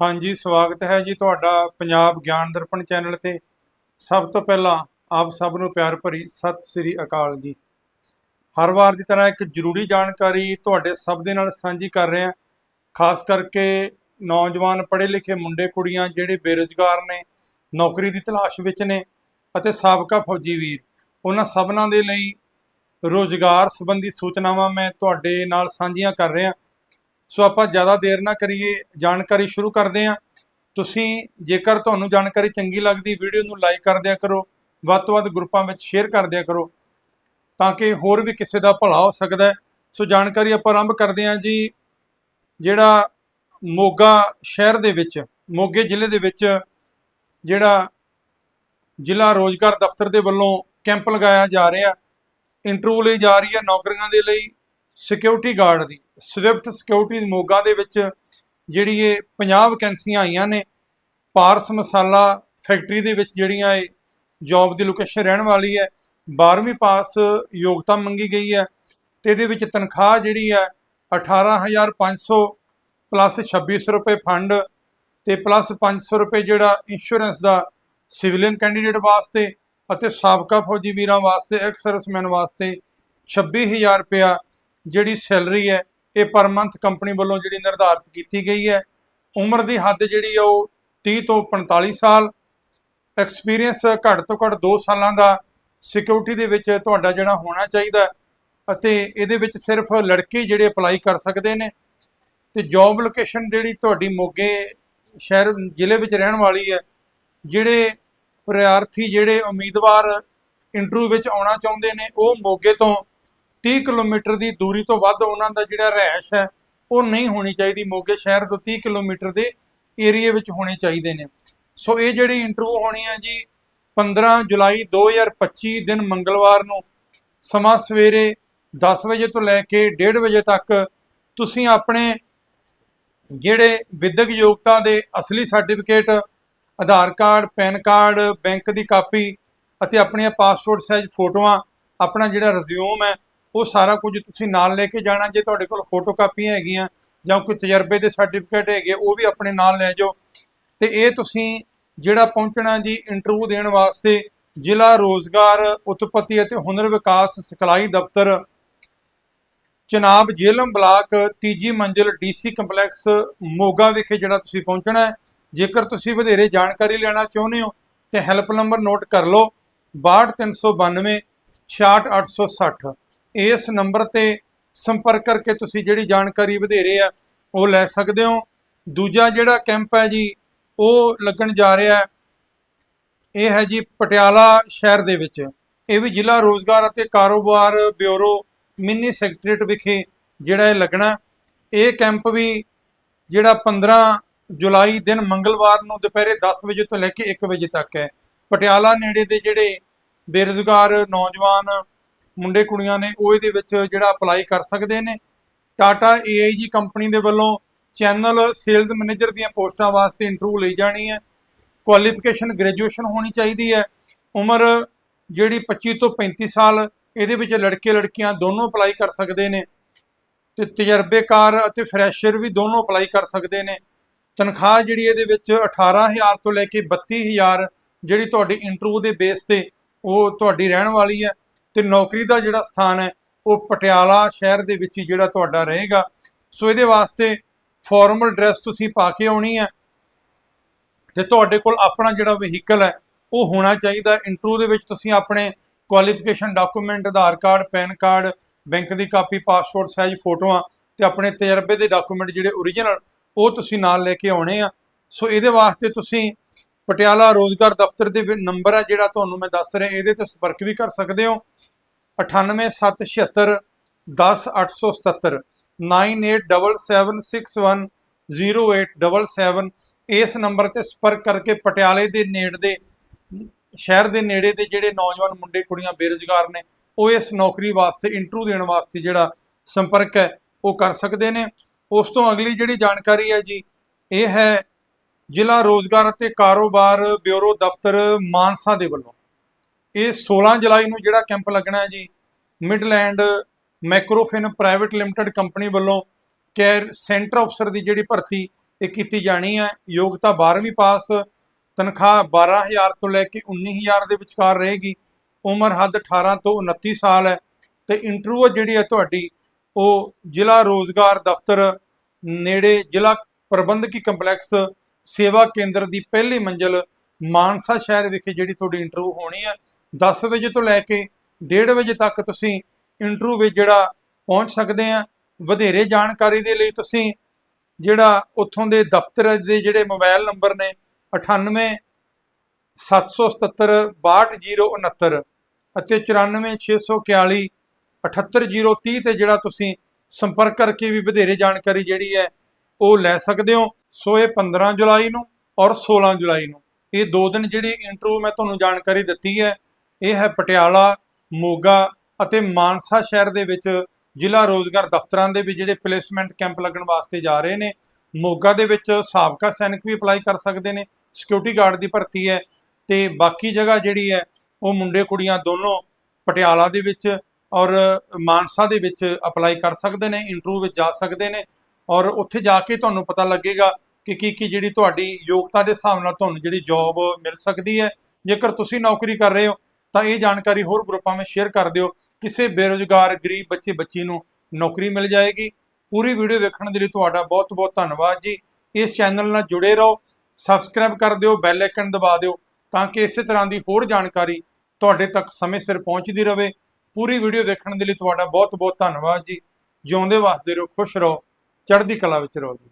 ਹਾਂਜੀ, ਸਵਾਗਤ ਹੈ ਜੀ ਤੁਹਾਡਾ ਪੰਜਾਬ ਗਿਆਨ ਦਰਪਣ ਚੈਨਲ ਤੇ। ਸਭ ਤੋਂ ਪਹਿਲਾਂ ਆਪ ਸਭ ਨੂੰ ਪਿਆਰ ਭਰੀ ਸਤਿ ਸ੍ਰੀ ਅਕਾਲ ਜੀ। ਹਰ ਵਾਰ ਦੀ ਤਰ੍ਹਾਂ ਇੱਕ ਜ਼ਰੂਰੀ ਜਾਣਕਾਰੀ ਤੁਹਾਡੇ ਸਭ ਦੇ ਨਾਲ ਸਾਂਝੀ ਕਰ ਰਹੇ ਹਾਂ। ਖਾਸ ਕਰਕੇ ਨੌਜਵਾਨ ਪੜ੍ਹੇ ਲਿਖੇ ਮੁੰਡੇ, ਕੁੜੀਆਂ ਜਿਹੜੇ ਬੇਰੁਜ਼ਗਾਰ ਨੇ, ਨੌਕਰੀ ਦੀ ਤਲਾਸ਼ ਵਿੱਚ ਨੇ ਅਤੇ ਸਾਬਕਾ ਫੌਜੀ ਵੀਰ, ਉਹਨਾਂ ਸਭਨਾਂ ਦੇ ਲਈ ਰੋਜ਼ਗਾਰ ਸੰਬੰਧੀ ਸੂਚਨਾਵਾਂ ਮੈਂ ਤੁਹਾਡੇ ਨਾਲ ਸਾਂਝੀਆਂ ਕਰ ਰਿਹਾ। ਸੋ ਆਪਾਂ ਜ਼ਿਆਦਾ ਦੇਰ ਨਾ ਕਰੀਏ, ਜਾਣਕਾਰੀ ਸ਼ੁਰੂ ਕਰਦੇ ਹਾਂ। ਤੁਸੀਂ ਜੇਕਰ ਤੁਹਾਨੂੰ ਜਾਣਕਾਰੀ ਚੰਗੀ ਲੱਗਦੀ, ਵੀਡੀਓ ਨੂੰ ਲਾਈਕ ਕਰ ਦਿਆ ਕਰੋ, ਵੱਧ ਤੋਂ ਵੱਧ ਗਰੁੱਪਾਂ ਵਿੱਚ ਸ਼ੇਅਰ ਕਰ ਦਿਆ ਕਰੋ, ਤਾਂ ਕਿ ਹੋਰ ਵੀ ਕਿਸੇ ਦਾ ਭਲਾ ਹੋ ਸਕਦਾ ਹੈ। ਸੋ ਜਾਣਕਾਰੀ ਆਪਾਂ ਆਰੰਭ ਕਰਦੇ ਹਾਂ ਜੀ, ਜਿਹੜਾ ਮੋਗਾ ਸ਼ਹਿਰ ਦੇ ਵਿੱਚ, ਮੋਗੇ ਜ਼ਿਲ੍ਹੇ ਦੇ ਵਿੱਚ ਜਿਹੜਾ ਜ਼ਿਲ੍ਹਾ ਰੋਜ਼ਗਾਰ ਦਫ਼ਤਰ ਦੇ ਵੱਲੋਂ ਕੈਂਪ ਲਗਾਇਆ ਜਾ ਰਿਹਾ। ਇੰਟਰਵਿਊ ਲਈ ਜਾ ਰਹੀ ਹੈ ਨੌਕਰੀਆਂ ਦੇ ਲਈ ਸਿਕਿਉਰਿਟੀ ਗਾਰਡ ਦੀ। ਸਵਿਫਟ ਸਿਕਿਉਰਿਟੀ ਮੋਗਾ ਦੇ ਵਿੱਚ ਜਿਹੜੀ ਇਹ 50 ਵੈਕੈਂਸੀਆਂ ਆਈਆਂ ਨੇ, ਪਾਰਸ ਮਸਾਲਾ ਫੈਕਟਰੀ ਦੇ ਵਿੱਚ ਜਿਹੜੀਆਂ ਇਹ ਜੌਬ ਦੀ ਲੋਕੇਸ਼ਨ ਰਹਿਣ ਵਾਲੀ ਹੈ 12ਵੀਂ ਪਾਸ ਯੋਗਤਾ ਮੰਗੀ ਗਈ ਹੈ ਤੇ ਇਹਦੇ ਵਿੱਚ ਤਨਖਾਹ ਜਿਹੜੀ ਹੈ 18500 ਪਲੱਸ 2600 ਰੁਪਏ ਫੰਡ ਤੇ ਪਲੱਸ 500 ਰੁਪਏ ਜਿਹੜਾ ਇੰਸ਼ੋਰੈਂਸ ਦਾ ਸਿਵਲੀਅਨ ਕੈਂਡੀਡੇਟ ਵਾਸਤੇ ਅਤੇ ਸਾਬਕਾ ਫੌਜੀ ਵੀਰਾਂ ਵਾਸਤੇ ਐਕਸ ਸਰਵਿਸਮੈਨ ਵਾਸਤੇ 26000 ਰੁਪਇਆ ਜਿਹੜੀ ਸੈਲਰੀ ਹੈ ਇਹ ਪਰ ਮੰਥ ਕੰਪਨੀ ਵੱਲੋਂ ਜਿਹੜੀ ਨਿਰਧਾਰਿਤ ਕੀਤੀ ਗਈ ਹੈ। ਉਮਰ ਦੀ ਹੱਦ ਜਿਹੜੀ ਆ ਉਹ 30 ਤੋਂ 45 ਸਾਲ। ਐਕਸਪੀਰੀਅੰਸ ਘੱਟ ਤੋਂ ਘੱਟ 2 ਸਾਲਾਂ ਦਾ ਸਿਕਿਉਰਿਟੀ ਦੇ ਵਿੱਚ ਤੁਹਾਡਾ ਜਿਹੜਾ ਹੋਣਾ ਚਾਹੀਦਾ ਅਤੇ ਇਹਦੇ ਵਿੱਚ ਸਿਰਫ ਲੜਕੇ ਜਿਹੜੇ ਅਪਲਾਈ ਕਰ ਸਕਦੇ ਨੇ। ਤੇ ਜੌਬ ਲੋਕੇਸ਼ਨ ਜਿਹੜੀ ਤੁਹਾਡੀ ਮੋਗੇ ਸ਼ਹਿਰ, ਜ਼ਿਲ੍ਹੇ ਵਿੱਚ ਰਹਿਣ ਵਾਲੀ ਹੈ, ਜਿਹੜੇ ਪ੍ਰਾਰਥੀ, ਜਿਹੜੇ ਉਮੀਦਵਾਰ ਇੰਟਰਵਿਊ ਵਿੱਚ ਆਉਣਾ ਚਾਹੁੰਦੇ ਨੇ, ਉਹ ਮੋਗੇ ਤੋਂ 30 ਕਿਲੋਮੀਟਰ ਦੀ ਦੂਰੀ ਤੋਂ ਵੱਧ ਉਹਨਾਂ ਦਾ ਜਿਹੜਾ ਰਹਿਸ਼ ਹੈ, ਉਹ ਨਹੀਂ ਹੋਣੀ ਚਾਹੀਦੀ। ਮੋਗੇ ਸ਼ਹਿਰ ਤੋਂ 30 ਕਿਲੋਮੀਟਰ ਦੇ ਏਰੀਆ ਵਿੱਚ ਹੋਣੇ ਚਾਹੀਦੇ ਨੇ। ਸੋ ਇਹ ਜਿਹੜੀ ਇੰਟਰਵਿਊ ਹੋਣੀ ਹੈ ਜੀ 15 ਜੁਲਾਈ 2025 ਦਿਨ ਮੰਗਲਵਾਰ ਨੂੰ ਸਮਾਂ ਸਵੇਰੇ 10 ਵਜੇ ਤੋਂ ਲੈ ਕੇ 1:30 ਵਜੇ ਤੱਕ ਤੁਸੀਂ ਆਪਣੇ ਜਿਹੜੇ ਵਿਦਿਅਕ ਯੋਗਤਾ ਦੇ ਅਸਲੀ certificate Aadhaar card, pan card, bank ਦੀ ਕਾਪੀ ਅਤੇ ਆਪਣੀਆਂ ਪਾਸਪੋਰਟ ਸਾਈਜ਼ ਫੋਟੋਆਂ, ਆਪਣਾ ਜਿਹੜਾ ਰਿਜ਼ਿਊਮ ਹੈ ਉਹ ਸਾਰਾ ਕੁਝ ਤੁਸੀਂ ਨਾਲ ਲੈ ਕੇ ਜਾਣਾ, ਜੇ ਤੁਹਾਡੇ ਕੋਲ ਫੋਟੋ ਕਾਪੀਆਂ ਹੈਗੀਆਂ ਜਾਂ ਕੋਈ ਤਜਰਬੇ ਦੇ ਸਰਟੀਫਿਕੇਟ ਹੈਗੇ, ਉਹ ਵੀ ਆਪਣੇ ਨਾਲ ਲੈ ਜਾਓ। ਤੇ ਇਹ ਤੁਸੀਂ ਜਿਹੜਾ ਪਹੁੰਚਣਾ ਜੀ ਇੰਟਰਵਿਊ ਦੇਣ ਵਾਸਤੇ ਜ਼ਿਲ੍ਹਾ ਰੋਜ਼ਗਾਰ, ਉਤਪਤੀ ਅਤੇ ਹੁਨਰ ਵਿਕਾਸ ਸਿਖਲਾਈ ਦਫ਼ਤਰ, ਚਨਾਬ ਜੇਲਮ ਬਲਾਕ, ਤੀਜੀ ਮੰਜ਼ਿਲ ਡੀਸੀ ਕੰਪਲੈਕਸ, ਮੋਗਾ ਵਿਖੇ ਜਿਹੜਾ ਤੁਸੀਂ ਪਹੁੰਚਣਾ ਹੈ। ਜੇਕਰ ਤੁਸੀਂ ਵਧੇਰੇ ਜਾਣਕਾਰੀ ਲੈਣਾ ਚਾਹੁੰਦੇ ਹੋ, ਤੇ ਹੈਲਪ ਨੰਬਰ ਨੋਟ ਕਰ ਲਓ 62392 66860 ਇਸ ਨੰਬਰ ਤੇ ਸੰਪਰਕ ਕਰਕੇ ਤੁਸੀਂ ਜਿਹੜੀ ਜਾਣਕਾਰੀ ਵਧੇਰੇ ਆ, ਉਹ ਲੈ ਸਕਦੇ ਹੋ। ਦੂਜਾ ਜਿਹੜਾ ਕੈਂਪ ਹੈ ਜੀ, ਉਹ ਲੱਗਣ ਜਾ ਰਿਹਾ ਹੈ। ਇਹ ਹੈ ਜੀ ਪਟਿਆਲਾ ਸ਼ਹਿਰ ਦੇ ਵਿੱਚ। ਇਹ ਵੀ ਜ਼ਿਲ੍ਹਾ ਰੋਜ਼ਗਾਰ ਅਤੇ ਕਾਰੋਬਾਰ ਬਿਊਰੋ ਮਿੰਨੀ ਸੈਕਟਰੀਏਟ ਵਿਖੇ ਜਿਹੜਾ ਇਹ ਲੱਗਣਾ। ਇਹ ਕੈਂਪ ਵੀ ਜਿਹੜਾ 15 ਜੁਲਾਈ ਦਿਨ ਮੰਗਲਵਾਰ ਨੂੰ ਦੁਪਹਿਰੇ 10 ਵਜੇ ਤੋਂ ਲੈ ਕੇ 1 ਵਜੇ ਤੱਕ ਹੈ। ਪਟਿਆਲਾ ਨੇੜੇ ਦੇ ਜਿਹੜੇ ਬੇਰੁਜ਼ਗਾਰ ਨੌਜਵਾਨ ਮੁੰਡੇ ਕੁੜੀਆਂ ਨੇ ਉਹ ਇਹਦੇ ਵਿੱਚ ਜਿਹੜਾ ਅਪਲਾਈ ਕਰ ਸਕਦੇ ਨੇ। ਟਾਟਾ ਏਆਈਜੀ ਕੰਪਨੀ ਦੇ ਵੱਲੋਂ ਚੈਨਲ ਸੇਲਜ਼ ਮੈਨੇਜਰ ਦੀਆਂ ਪੋਸਟਾਂ ਵਾਸਤੇ ਇੰਟਰਵਿਊ ਲਈ ਜਾਣੀ ਹੈ। ਕੁਆਲੀਫਿਕੇਸ਼ਨ ਗ੍ਰੈਜੂਏਸ਼ਨ ਹੋਣੀ ਚਾਹੀਦੀ ਹੈ। ਉਮਰ ਜਿਹੜੀ 25 ਤੋਂ 35 ਸਾਲ, ਇਹਦੇ ਵਿੱਚ ਲੜਕੇ ਲੜਕੀਆਂ ਦੋਨੋਂ ਅਪਲਾਈ ਕਰ ਸਕਦੇ ਨੇ। ਤੇ ਤਜਰਬੇਕਾਰ ਅਤੇ ਫਰੈਸ਼ਰ ਵੀ ਦੋਨੋਂ ਅਪਲਾਈ ਕਰ ਸਕਦੇ ਨੇ। ਤਨਖਾਹ ਜਿਹੜੀ ਇਹਦੇ ਵਿੱਚ 18000 ਤੋਂ ਲੈ ਕੇ 32000 ਜਿਹੜੀ ਤੁਹਾਡੀ ਇੰਟਰਵਿਊ ਦੇ ਬੇਸ ਤੇ ਉਹ ਤੁਹਾਡੀ ਰਹਿਣ ਵਾਲੀ ਹੈ। ਤੇ ਨੌਕਰੀ ਦਾ ਜਿਹੜਾ ਸਥਾਨ ਹੈ, ਉਹ ਪਟਿਆਲਾ ਸ਼ਹਿਰ ਦੇ ਵਿੱਚ ਹੀ ਜਿਹੜਾ ਤੁਹਾਡਾ ਰਹੇਗਾ। ਸੋ ਇਹਦੇ ਵਾਸਤੇ ਫਾਰਮਲ ਡਰੈਸ ਤੁਸੀਂ ਪਾ ਕੇ ਆਉਣੀ ਹੈ ਤੇ ਤੁਹਾਡੇ ਕੋਲ ਆਪਣਾ ਜਿਹੜਾ ਵਹੀਕਲ ਹੈ, ਉਹ ਹੋਣਾ ਚਾਹੀਦਾ। ਇੰਟਰਵਿਊ ਦੇ ਵਿੱਚ ਤੁਸੀਂ ਆਪਣੇ qualification document Aadhaar card, pan card, bank ਦੀ ਕਾਪੀ ਪਾਸਪੋਰਟ ਸਾਈਜ਼ ਫੋਟੋਆਂ ਤੇ ਆਪਣੇ ਤਜਰਬੇ ਦੇ ਡਾਕੂਮੈਂਟ ਜਿਹੜੇ ਓਰੀਜਨਲ ਉਹ ਤੁਸੀਂ ਨਾਲ ਲੈ ਕੇ ਆਉਣੇ ਆ। ਸੋ ਇਹਦੇ ਵਾਸਤੇ ਤੁਸੀਂ ਪਟਿਆਲਾ ਰੋਜ਼ਗਾਰ ਦਫ਼ਤਰ ਦੇ ਨੰਬਰ ਹੈ ਜਿਹੜਾ ਤੁਹਾਨੂੰ ਮੈਂ ਦੱਸ ਰਿਹਾ ਇਹਦੇ ਤੇ ਸੰਪਰਕ ਵੀ ਕਰ ਸਕਦੇ ਹੋ 98776 10877 9877610877 ਇਸ ਨੰਬਰ ਤੇ ਸੰਪਰਕ ਕਰਕੇ ਪਟਿਆਲੇ ਦੇ ਨੇੜ ਦੇ ਸ਼ਹਿਰ ਦੇ ਨੇੜੇ ਦੇ ਜਿਹੜੇ ਨੌਜਵਾਨ ਮੁੰਡੇ ਕੁੜੀਆਂ ਬੇਰੁਜ਼ਗਾਰ ਨੇ ਉਹ ਇਸ ਨੌਕਰੀ ਵਾਸਤੇ ਇੰਟਰਵਿਊ ਦੇਣ ਵਾਸਤੇ ਜਿਹੜਾ ਸੰਪਰਕ ਹੈ ਉਹ ਕਰ ਸਕਦੇ ਨੇ ਉਸ ਤੋਂ ਅਗਲੀ ਜਿਹੜੀ ਜਾਣਕਾਰੀ ਹੈ ਜੀ ਇਹ ਹੈ ਜ਼ਿਲ੍ਹਾ ਰੋਜ਼ਗਾਰ ਅਤੇ ਕਾਰੋਬਾਰ ਬਿਊਰੋ ਦਫ਼ਤਰ ਮਾਨਸਾ ਦੇ ਵੱਲੋਂ। ਇਹ 16 ਜੁਲਾਈ ਨੂੰ ਜਿਹੜਾ ਕੈਂਪ ਲੱਗਣਾ ਹੈ ਜੀ, Midland Macrofin private limited company ਵੱਲੋਂ ਕੇਅਰ ਸੈਂਟਰ ਅਫਸਰ ਦੀ ਜਿਹੜੀ ਭਰਤੀ ਇਹ ਕੀਤੀ ਜਾਣੀ ਹੈ। ਯੋਗਤਾ 12ਵੀਂ ਪਾਸ, ਤਨਖਾਹ 12000 ਤੋਂ ਲੈ ਕੇ 19000 ਦੇ ਵਿਚਕਾਰ ਰਹੇਗੀ। ਉਮਰ ਹੱਦ 18 ਤੋਂ 29 ਸਾਲ ਹੈ ਤੇ ਇੰਟਰਵਿਊ ਜਿਹੜੀ ਹੈ ਤੁਹਾਡੀ, ਉਹ ਜ਼ਿਲ੍ਹਾ ਰੋਜ਼ਗਾਰ ਦਫ਼ਤਰ ਨੇੜੇ ਜ਼ਿਲ੍ਹਾ ਪ੍ਰਬੰਧਕੀ ਕੰਪਲੈਕਸ ਸੇਵਾ ਕੇਂਦਰ ਦੀ ਪਹਿਲੀ ਮੰਜ਼ਲ ਮਾਨਸਾ ਸ਼ਹਿਰ ਵਿਖੇ ਜਿਹੜੀ ਤੁਹਾਡੀ ਇੰਟਰਵਿਊ ਹੋਣੀ ਹੈ 10 ਵਜੇ ਤੋਂ ਲੈ ਕੇ 1:30 ਵਜੇ ਤੱਕ ਤੁਸੀਂ ਇੰਟਰਵਿਊ ਵਿੱਚ ਜਿਹੜਾ ਪਹੁੰਚ ਸਕਦੇ ਆ। ਵਧੇਰੇ ਜਾਣਕਾਰੀ ਦੇ ਲਈ ਤੁਸੀਂ ਜਿਹੜਾ ਉੱਥੋਂ ਦੇ ਦਫ਼ਤਰ ਦੇ ਜਿਹੜੇ ਮੋਬਾਈਲ ਨੰਬਰ ਨੇ 98 777 62069 ਅਤੇ 94641 78030 ਤੇ ਜਿਹੜਾ ਤੁਸੀਂ ਸੰਪਰਕ ਕਰਕੇ ਵੀ ਵਧੇਰੇ ਜਾਣਕਾਰੀ ਜਿਹੜੀ ਹੈ ਉਹ ਲੈ ਸਕਦੇ ਹੋ। ਸੋ ਇਹ 15 ਜੁਲਾਈ ਨੂੰ ਔਰ 16 ਜੁਲਾਈ ਨੂੰ। ਇਹ ਦੋ ਦਿਨ ਜਿਹੜੀ ਇੰਟਰਵਿਊ ਮੈਂ ਤੁਹਾਨੂੰ ਜਾਣਕਾਰੀ ਦਿੱਤੀ ਹੈ, ਇਹ ਹੈ ਪਟਿਆਲਾ, ਮੋਗਾ ਅਤੇ ਮਾਨਸਾ ਸ਼ਹਿਰ ਦੇ ਵਿੱਚ ਜ਼ਿਲ੍ਹਾ ਰੋਜ਼ਗਾਰ ਦਫ਼ਤਰਾਂ ਦੇ ਵੀ ਜਿਹੜੇ ਪਲੇਸਮੈਂਟ ਕੈਂਪ ਲੱਗਣ ਵਾਸਤੇ ਜਾ ਰਹੇ ਨੇ। ਮੋਗਾ ਦੇ ਵਿੱਚ ਸਾਬਕਾ ਸੈਨਿਕ ਵੀ ਅਪਲਾਈ ਕਰ ਸਕਦੇ ਨੇ। ਸਿਕਿਉਰਿਟੀ ਗਾਰਡ ਦੀ ਭਰਤੀ ਹੈ ਤੇ ਬਾਕੀ ਜਗ੍ਹਾ ਜਿਹੜੀ ਹੈ, ਉਹ ਮੁੰਡੇ ਕੁੜੀਆਂ ਦੋਨੋਂ ਪਟਿਆਲਾ ਦੇ ਵਿੱਚ ਔਰ ਮਾਨਸਾ ਦੇ ਵਿੱਚ ਅਪਲਾਈ ਕਰ ਸਕਦੇ ਨੇ। ਇੰਟਰਵਿਊ ਵਿੱਚ ਜਾ ਸਕਦੇ ਨੇ। ਔਰ ਉੱਥੇ ਜਾ ਕੇ ਤੁਹਾਨੂੰ ਪਤਾ ਲੱਗੇਗਾ ਕਿ ਕੀ ਕੀ ਜਿਹੜੀ ਤੁਹਾਡੀ ਯੋਗਤਾ ਦੇ ਹਿਸਾਬ ਨਾਲ ਤੁਹਾਨੂੰ ਜਿਹੜੀ ਜੌਬ ਮਿਲ ਸਕਦੀ ਹੈ। ਜੇਕਰ ਤੁਸੀਂ ਨੌਕਰੀ ਕਰ ਰਹੇ ਹੋ, ਤਾਂ ਇਹ ਜਾਣਕਾਰੀ ਹੋਰ ਗਰੁੱਪਾਂ ਵਿੱਚ ਸ਼ੇਅਰ ਕਰ ਦਿਓ। ਕਿਸੇ ਬੇਰੁਜ਼ਗਾਰ, ਗਰੀਬ ਬੱਚੇ, ਬੱਚੀ ਨੂੰ ਨੌਕਰੀ ਮਿਲ ਜਾਏਗੀ। ਪੂਰੀ ਵੀਡੀਓ ਵੇਖਣ ਦੇ ਲਈ ਤੁਹਾਡਾ ਬਹੁਤ ਬਹੁਤ ਧੰਨਵਾਦ ਜੀ। ਇਸ ਚੈਨਲ ਨਾਲ ਜੁੜੇ ਰਹੋ ਸਬਸਕ੍ਰਾਈਬ ਕਰ ਦਿਓ ਬੈਲ ਆਈਕਨ ਦਬਾ ਦਿਓ, ਤਾਂ ਕਿ ਇਸੇ ਤਰ੍ਹਾਂ ਦੀ ਹੋਰ ਜਾਣਕਾਰੀ ਤੁਹਾਡੇ ਤੱਕ ਸਮੇਂ ਸਿਰ ਪਹੁੰਚਦੀ ਰਹੇ। ਪੂਰੀ ਵੀਡੀਓ ਵੇਖਣ ਦੇ ਲਈ ਤੁਹਾਡਾ ਬਹੁਤ ਬਹੁਤ ਧੰਨਵਾਦ ਜੀ। ਜਿਉਂਦੇ ਵਸਦੇ ਰਹੋ, ਖੁਸ਼ ਰਹੋ। ਚੜ੍ਹਦੀ ਕਲਾ ਵਿੱਚ ਰਹੋ ਜੀ।